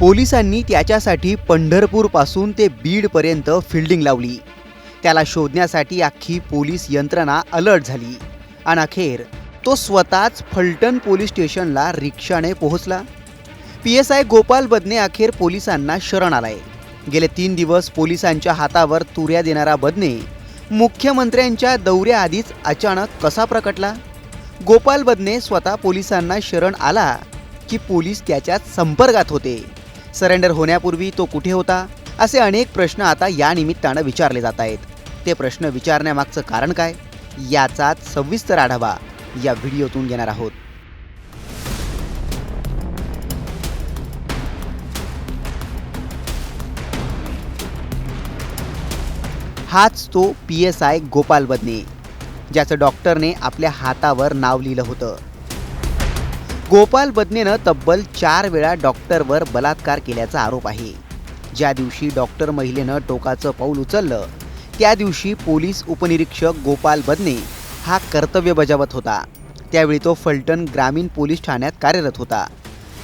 पोलिसांनी त्याच्यासाठी पंढरपूरपासून ते बीडपर्यंत फिल्डिंग लावली. त्याला शोधण्यासाठी अख्खी पोलीस यंत्रणा अलर्ट झाली. आणि अखेर तो स्वतःच फलटण पोलीस स्टेशनला रिक्षाने पोहोचला. P S I Gopal Badne अखेर पोलिसांना शरण आलाय. गेले तीन दिवस पोलिसांच्या हातावर तुऱ्या देणारा बदने मुख्यमंत्र्यांच्या दौऱ्याआधीच अचानक कसा प्रकटला? गोपाल बदने स्वतः पोलिसांना शरण आला की पोलीस त्याच्यात संपर्कात होते. सरेंडर होण्यापूर्वी तो कुठे होता? असे अनेक प्रश्न आता या निमित्तानं विचारले जात आहेत. ते प्रश्न विचारण्यामागचं कारण काय? याचाच सविस्तर आढावा या व्हिडिओतून घेणार आहोत. हाच तो P S I Gopal Badne ज्याचं डॉक्टरने आपल्या हातावर नाव लिहिलं होतं. गोपाल बदनेनं तब्बल चार वेळा डॉक्टरवर बलात्कार केल्याचा आरोप आहे. ज्या दिवशी डॉक्टर महिलेनं टोकाचं पाऊल उचललं त्या दिवशी पोलीस उपनिरीक्षक गोपाल बदने हा कर्तव्य बजावत होता. त्यावेळी तो फलटण ग्रामीण पोलीस ठाण्यात कार्यरत होता.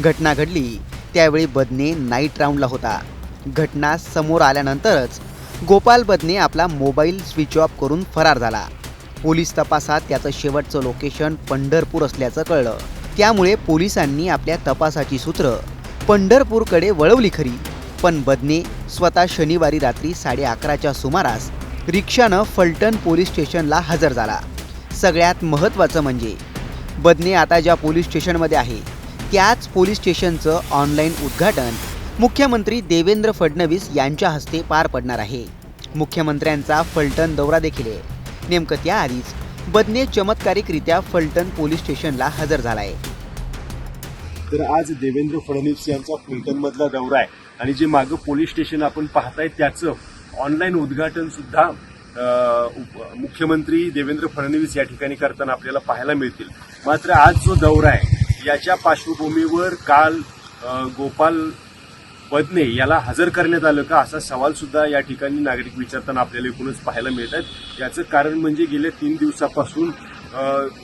घटना घडली त्यावेळी बदने नाईट राऊंडला होता. घटना समोर आल्यानंतरच गोपाल बदने आपला मोबाईल स्विच ऑफ करून फरार झाला. पोलीस तपासात त्याचं शेवटचं लोकेशन पंढरपूर असल्याचं कळलं. त्यामुळे पोलिसांनी आपल्या तपासाची सूत्र पंढरपूरकडे वळवली खरी. पण बदने स्वतः शनिवारी रात्री साडे अकराच्या सुमारास रिक्षानं फलटण पोलीस स्टेशनला हजर झाला. सगळ्यात महत्त्वाचं म्हणजे बदने आता ज्या पोलीस स्टेशनमध्ये आहे त्याच पोलीस स्टेशनचं ऑनलाईन उद्घाटन मुख्यमंत्री देवेंद्र फडणवीस यांच्या हस्ते पार पडणार आहे. मुख्यमंत्र्यांचा फलटण दौरा देखील आहे. नेमकं त्याआधीच बदने चमत्कारिकरित्या फलटण पोलीस स्टेशनला हजर झाला आहे तर आज देवेंद्र फडणवीस यांचा फलटणमधला दौरा आहे. आणि जे मागं पोलीस स्टेशन आपण पाहताय त्याचं ऑनलाईन उद्घाटन सुद्धा उप- मुख्यमंत्री देवेंद्र फडणवीस या ठिकाणी करताना आपल्याला पाहायला मिळतील. मात्र आज जो दौरा आहे याच्या पार्श्वभूमीवर काल गोपाल पदने याला हजर करण्यात आलं का? असा सवाल सुद्धा या ठिकाणी नागरिक विचारताना आपल्याला एकूणच पाहायला मिळत आहेत याचं कारण म्हणजे गेल्या तीन दिवसापासून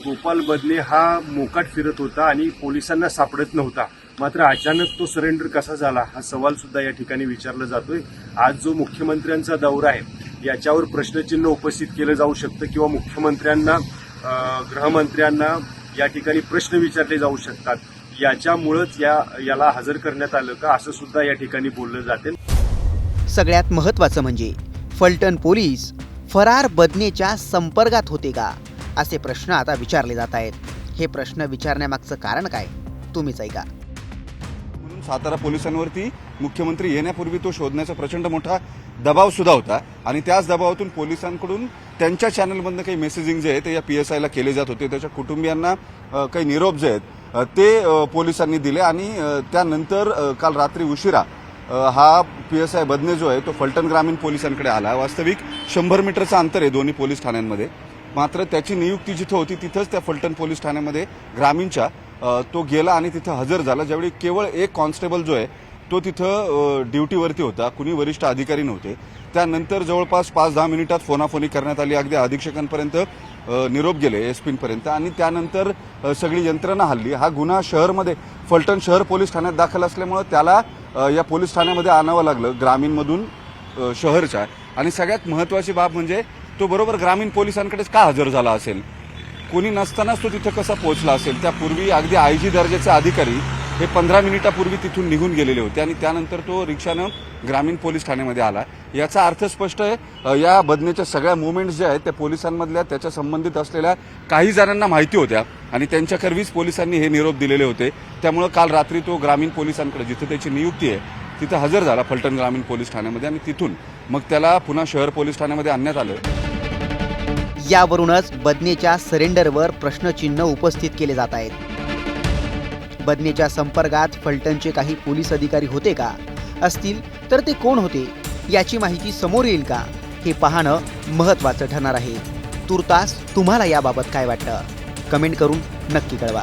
गोपाल बदने हा मोकाट फिरत होता आणि पोलिसांना सापडत नव्हता. मात्र अचानक तो सरेंडर कसा झाला हा सवाल सुद्धा या ठिकाणी विचारला जातोय. आज जो मुख्यमंत्र्यांचा दौरा आहे याच्यावर प्रश्नचिन्ह उपस्थित केलं जाऊ शकतं किंवा मुख्यमंत्र्यांना गृहमंत्र्यांना या ठिकाणी प्रश्न विचारले जाऊ शकतात. याच्यामुळंच या याला हजर करण्यात आलं का असं सुद्धा या ठिकाणी बोललं जाते. सगळ्यात महत्त्वाचं म्हणजे फलटण पोलीस फरार बदनेच्या संपर्कात होते का असे प्रश्न आता विचारले जात आहेत. हे प्रश्न विचारण्यामागचं कारण काय तुम्हीच ऐका. म्हणून सातारा पोलिसांवरती मुख्यमंत्री येण्यापूर्वी तो शोधण्याचा प्रचंड मोठा दबाव सुद्धा होता आणि त्याच दबावातून पोलिसांकडून त्यांच्या चॅनलमधनं काही मेसेजिंग जे आहे ते या पी एस आयला केले जात होते. त्याच्या कुटुंबियांना काही निरोप जे आहेत ते पोलिसांनी दिले आणि त्यानंतर काल रात्री उशिरा हा पी एस आय बदने जो आहे तो फलटण ग्रामीण पोलिसांकडे आला. वास्तविक शंभर मीटरचं अंतर आहे दोन्ही पोलीस ठाण्यांमध्ये. मात्र त्याची नियुक्ती जिथं होती तिथंच त्या फलटण पोलीस ठाण्यामध्ये ग्रामीणच्या तो गेला आणि तिथं हजर झाला ज्यावेळी केवळ एक कॉन्स्टेबल जो आहे तो तिथं ड्युटीवरती होता. कुणी वरिष्ठ अधिकारी नव्हते. त्यानंतर जवळपास पाच दहा मिनिटात फोनाफोनी करण्यात आली. अगदी अधीक्षकांपर्यंत निरोप गेले एसपींपर्यंत आणि त्यानंतर सगळी यंत्रणा हल्ली. हा गुन्हा शहरमध्ये फलटण शहर पोलीस ठाण्यात दाखल असल्यामुळं त्याला या पोलीस ठाण्यामध्ये आणावं लागलं ग्रामीणमधून शहरच्या. आणि सगळ्यात महत्वाची बाब म्हणजे तो बरोबर ग्रामीण पोलिसांकडेच का हजर झाला असेल? कोणी नसतानाच तो तिथं कसा पोहोचला असेल? त्यापूर्वी अगदी आय जी दर्जाचे अधिकारी हे पंधरा मिनिटापूर्वी तिथून निघून गेलेले होते आणि त्यानंतर तो रिक्षानं ग्रामीण पोलीस ठाण्यामध्ये आला. याचा अर्थ स्पष्ट आहे या बदनेच्या सगळ्या मुवमेंट्स ज्या आहेत त्या पोलिसांमधल्या त्याच्या संबंधित असलेल्या काही जणांना माहिती होत्या आणि त्यांच्याकरवीच पोलिसांनी हे निरोप दिलेले होते. त्यामुळे काल रात्री तो ग्रामीण पोलिसांकडे जिथे त्याची नियुक्ती आहे तिथं हजर झाला फलटण ग्रामीण पोलीस ठाण्यामध्ये आणि तिथून मग त्याला पुन्हा शहर पोलीस ठाण्यामध्ये आणण्यात आलं. यावरूनच बदनेच्या सरेंडरवर प्रश्नचिन्ह उपस्थित केले जात आहेत. बदनेच्या संपर्कात फलटणचे काही पोलीस अधिकारी होते का? असतील तर ते कोण होते? याची माहिती समोर येईल का? हे पाहणं महत्त्वाचं ठरणार आहे. तुर्तास तुम्हाला याबाबत काय वाटतं? कमेंट करून नक्की कळवा.